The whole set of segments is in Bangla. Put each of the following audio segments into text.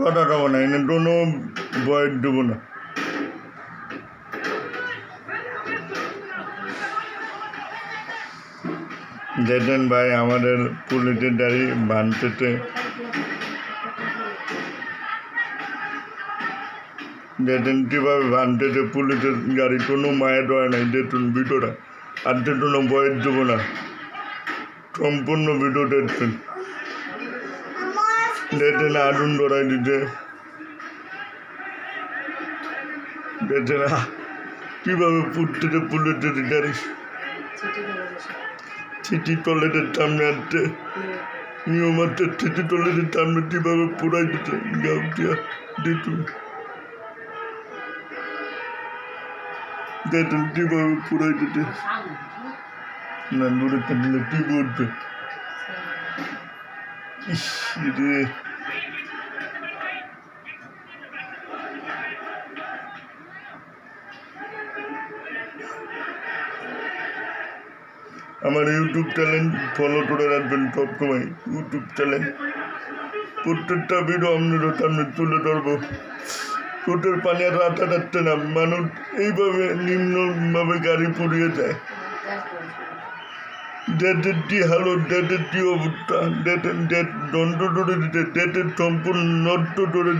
কথা দেবো না, এনে কোনো বয়স দেবো না। দেখেন ভাই আমাদের পুলিশের গাড়ি বানতেতে দেখেন কীভাবে বানতেতে পুলিশের গাড়ি, কোনো মায়ের দয়া নাই দেখুন ভিডিওটা, আর দেখুন বয়স দেবো না, সম্পূর্ণ ভিডিও দেখছেন। দিতে। দেখেন আহ, কীভাবে গাড়ি চিঠি করে বসে সিটি টয়লেটের সামনে আসছে নিয়ম আছে সিটি টয়লেটের সামনে কীভাবে পুরাই দিতে? গাউটিয়া দেখুন দেখুন কীভাবে পুরাই দিতে? না দূরে থাকলে কী বলবে ইস আমার ইউটিউব চ্যানেল ফলো করে রাখবেন সবসময়। ইউটিউব চ্যানেল প্রত্যেকটা ভিডিও আপনাদের সামনে তুলে ধরবো। চোটের পানি আর রাতা রাখতে না, মানুষ এইভাবে নিম্নভাবে গাড়ি পুড়িয়ে যায় ডেটের কি হালো ডেটের কি অবস্থা ডেটের ডেট দণ্ড ধরে দিতে সম্পূর্ণ নষ্ট ধরে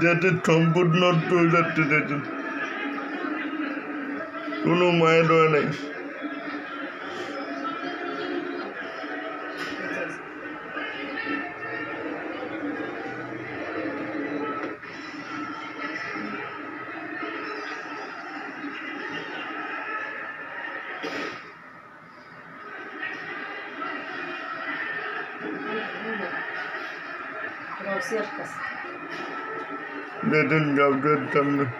ডেটের সম্পূর্ণ নষ্ট হয়ে যাচ্ছে ডেটের কোনো মায়ের দয়া নেই। রসিয়ার No ciertas. They didn't have good time.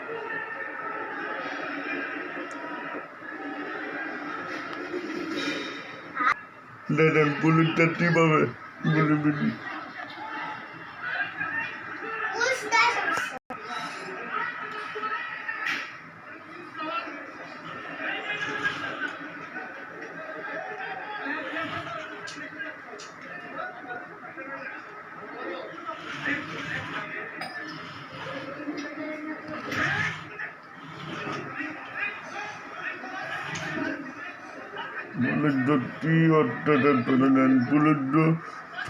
They didn't. অত্যাচার পুলিশ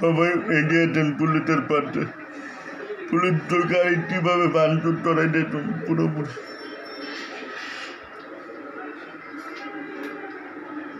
সবাই এগিয়েছেন পুলিশের পাশে। পুলিশ গাড়ি কীভাবে ভাঙচুর করাই দিয়েছেন পুরোপুরি।